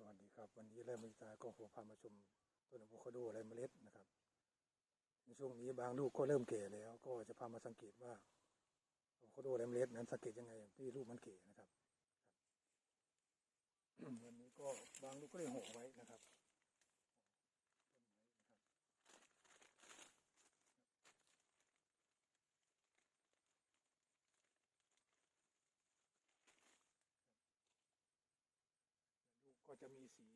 สวัสดีครับวันนี้แรมมิตาก็ขอพามาชมต้นอะโวคาโดไรเมล็ดนะครับในช่วงนี้บางลูกก็เริ่มเก่แล้ว ก็จะพามาสังเกตว่าอะโวคาโดไรเมล็ดนั้นสังเกตยังไงที่ลูกมันเก่นะครับครับวันนี้ก็บางลูกก็ได้ห่อไว้นะครับต้นไม้นะครับลูกก็ จะมีสี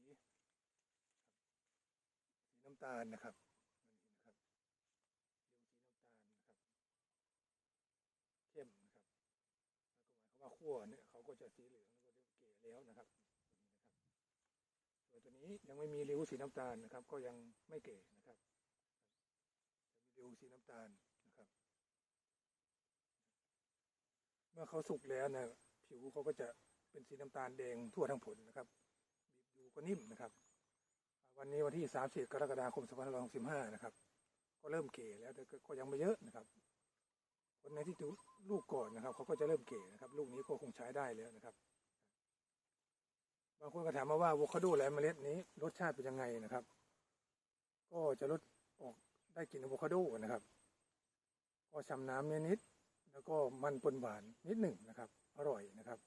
สีน้ำตาลนะครับวันนี้นะครับเรียงสีน้ำตาลนะครับ เข้มนะครับแล้วก็หมายความว่าขั้วเนี่ยเขาก็จะสีเหลืองแล้วก็เริ่มเก๋แล้วนะครับตัวนี้นะครับส่วนตัวนี้ยังไม่มีริ้วสีน้ำตาลนะครับ ก็ยังไม่เก๋นะครับจะมีริ้วสีน้ำตาลนะครับ เมื่อเขาสุกแล้วนะผิวเขาก็จะเป็นสีน้ำตาลแดงทั่วทั้งผลนะครับ ก็นิ่มนะครับ วันนี้วันที่30กรกฎาคม2565นห้าร้อยสิบห้านะครับ ก็เริ่มเก๋แล้วแต่ก็ยังไม่เยอะนะครับคนในที่ดูลูกก่อนนะครับเขาก็จะเริ่มเก๋นะครับ ลูกนี้ก็คงใช้ได้แล้วนะครับ บางคนก็ถามมาว่าอะโวคาโดและเมล็ดนี้รสชาติเป็นยังไงนะครับ ก็จะลดออกได้กลิ่นอะโวคาโดนะครับ ก็ชำน้ำนิดๆแล้วก็มันปนหวานนิดหนึ่งนะครับ อร่อยนะครับ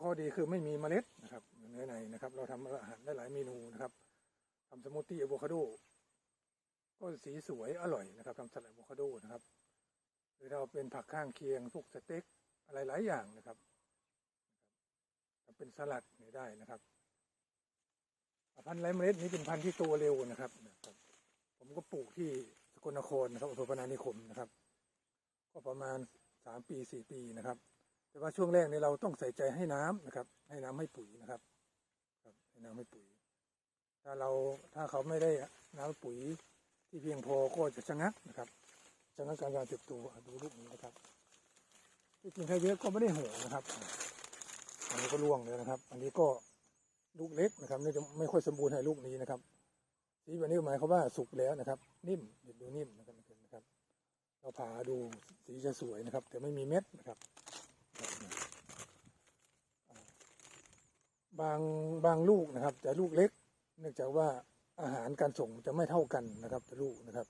ข้อดีคือไม่มีเมล็ดนะครับเนื้อในนะครับ เราทำอาหารได้หลายเมนูนะครับทำสมูทตี้อะโวคาโดก็สีสวยอร่อยนะครับทำสลัดอะโวคาโดนะครับหรือเราเป็นผักข้างเคียงพวกสเต็กอะไรหลายอย่างนะครับทำเป็นสลัดนี่ได้นะครับพันธุ์ไรเมล็ดนี้เป็นพันธุ์ที่โตเร็วนะครับ ผมก็ปลูกที่สกลนครนะครับอำเภอพนานิคมนะครับ ก็ประมาณสามปีสี่ปีนะครับ แต่ว่าช่วงแรกนี้เราต้องใส่ใจให้น้ำนะครับ ให้น้ำให้ปุ๋ยนะครับ ครับให้น้ำให้ปุ๋ย ถ้าเราถ้าเขาไม่ได้น้ำปุ๋ยที่เพียงพอก็จะชะงักนะครับชะงักการการเติบโตดูลูกนี้นะครับที่จริงถ้าเยอะก็ไม่ได้โหนะครับ อันนี้ก็ร่วงเลยนะครับ อันนี้ก็ลูกเล็กนะครับนี่จะไม่ค่อยสมบูรณ์ให้ลูกนี้นะครับสีแบบนี้หมายความว่าสุกแล้วนะครับ นิ่มด็ดดูนิ่มนะครับนะครับ เราผ่าดูสีจะสวยนะครับ แต่ไม่มีเม็ดนะครับ บางบางลูกนะครับ แต่ลูกเล็ก เนื่องจากว่าอาหารการส่งจะไม่เท่ากันนะครับแต่ลูกนะครับ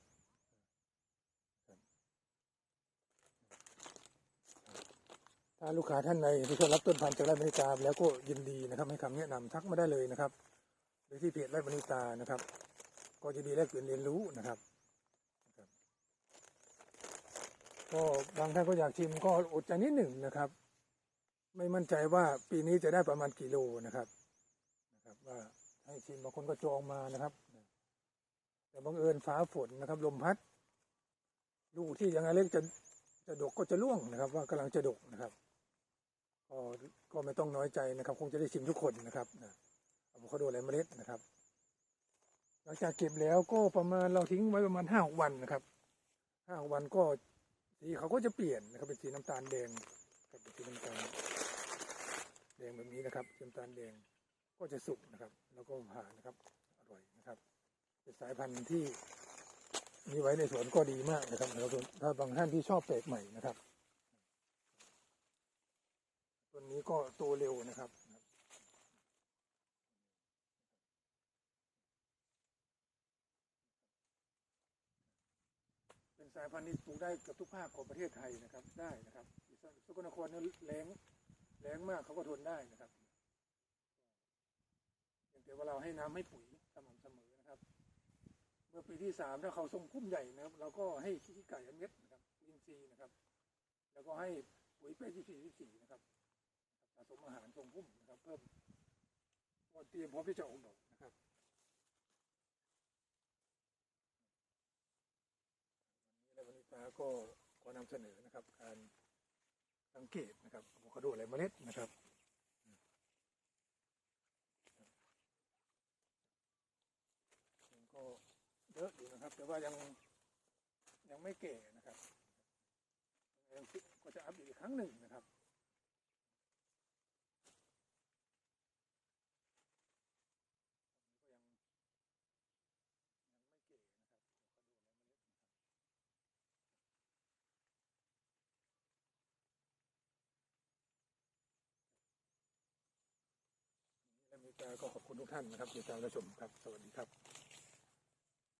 ถ้าลูกค้าท่านใดที่ชอบรับต้นพันธุ์จากไร่บริตาแล้วก็ยินดีนะครับ ให้คำแนะนำทักมาได้เลยนะครับโดยที่เพจไร่บริตานะครับ ก็จะดีแลกเปลี่ยนเรียนรู้นะครับก็บางท่านก็อยากชิมก็อดใจนิดหนึ่งนะครับ ไม่มั่นใจว่าปีนี้จะได้ประมาณกี่โลนะครับนะครับ ว่าให้ชิมบางคนก็จองมานะครับ แต่บังเอิญฟ้าฝนนะครับ ลมพัดลูกที่ยังไงเล็กจะจะดกก็จะร่วงนะครับ ว่ากำลังจะดกนะครับก็ก็ไม่ต้องน้อยใจนะครับ คงจะได้ชิมทุกคนนะครับนะเอาขาดูอะไรเมล็ดนะครับ หลังจากเก็บแล้วก็ประมาณเราทิ้งไว้ประมาณห้าวันนะครับห้าวันก็สีเขาก็จะเปลี่ยนนะครับเป็นสีน้ำตาลแดงครับเป็นสีน้ำตาล ดงแบบนี้นะครับสีน้ำตาลแดงก็จะสุกนะครับ แล้วก็ผ่านนะครับอร่อยนะครับเป็นสายพันธุ์ที่มีไว้ในสวนก็ดีมากนะครับแล้วถ้าบางท่านที่ชอบแปลกใหม่นะครับต้นนี้ก็โตเร็วนะครับเป็นสายพันธุ์ที่ปลูกได้กับทุกภาคของประเทศไทยนะครับได้นะครับสกลนครเนี่ยแรง แรงมากเขาก็ทนได้นะครับเพียงแต่ว่าเราให้น้ำให้ปุ๋ยสม่ำเสมอนะครับ เมื่อปีที่สามถ้าเขาทรงพุ่มใหญ่นะครับเราก็ให้ขี้ไก่อันเม็ดนะครับอินทรีย์นะครับ แล้วก็ให้ปุ๋ยเป้ที่สี่ที่สี่นะครับสะสมอาหารทรงพุ่มนะครับ เพิ่มก็เตรียมพร้อมที่จะออกดอกนะครับวันนี้และวันนี้ตาก็ขอนำเสนอนะครับ การ สังเกตนะครับอะโวคาโดหละเมล็ดนะครับก็เยอะอยู่นะครับ แต่ว่ายังยังไม่เก่นะครับก็จะอัพอีกครั้งหนึ่งนะครับก็ยังยังไม่แก่นะครับอะโวคาโดและเมล็ดนะครับ และมี ตา ก็ขอบคุณทุกท่านนะครับที่ติดตามรับชมครับ สวัสดีครับ